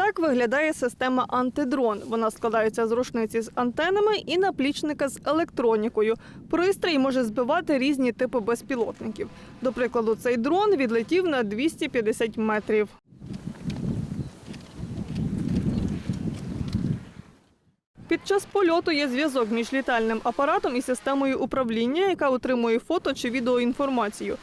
Так виглядає система антидрон. Вона складається з рушниці з антенами і наплічника з електронікою. Пристрій може збивати різні типи безпілотників. До прикладу, цей дрон відлетів на 250 метрів. Під час польоту є зв'язок між літальним апаратом і системою управління, яка отримує фото чи відеоінформацію.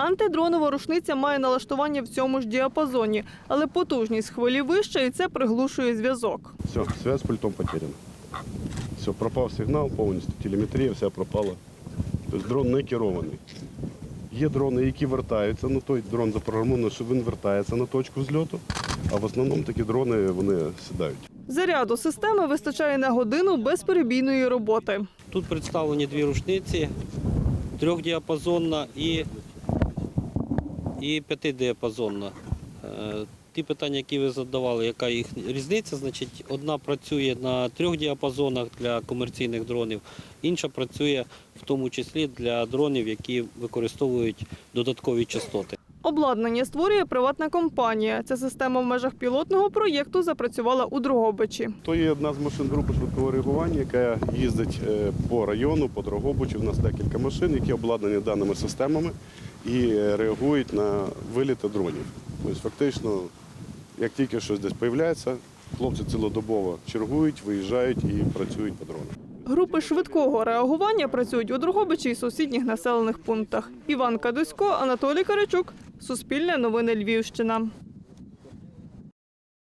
Антидронова рушниця має налаштування в цьому ж діапазоні, але потужність хвилі вища і це приглушує зв'язок. Все, связь с пультом потеряна. Все, пропав сигнал повністю, телеметрія вся пропала. Тобто дрон не керований. Є дрони, які вертаються, ну той дрон запрограмований, що він вертається на точку зльоту, а в основному такі дрони вони сідають. Заряду системи вистачає на годину безперебійної роботи. Тут представлені дві рушниці, трьохдіапазонна і, і п'ятидіапазонна. Е, Ті питання, які ви задавали, яка їх різниця, значить, одна працює на трьох діапазонах для комерційних дронів, інша працює в тому числі для дронів, які використовують додаткові частоти. Обладнання створює приватна компанія. Ця система в межах пілотного проєкту запрацювала у Дрогобичі. То є одна з машин групи швидкого реагування, яка їздить е, по району, по Дрогобичу. У нас декілька машин, які обладнані даними системами і е, реагують на виліти дронів. Тобто фактично, як тільки щось десь з'являється, хлопці цілодобово чергують, виїжджають і працюють по дронах. Групи швидкого реагування працюють у Дрогобичі і сусідніх населених пунктах. Іван Кадусько, Анатолій Каричук, Суспільне новини Львівщина.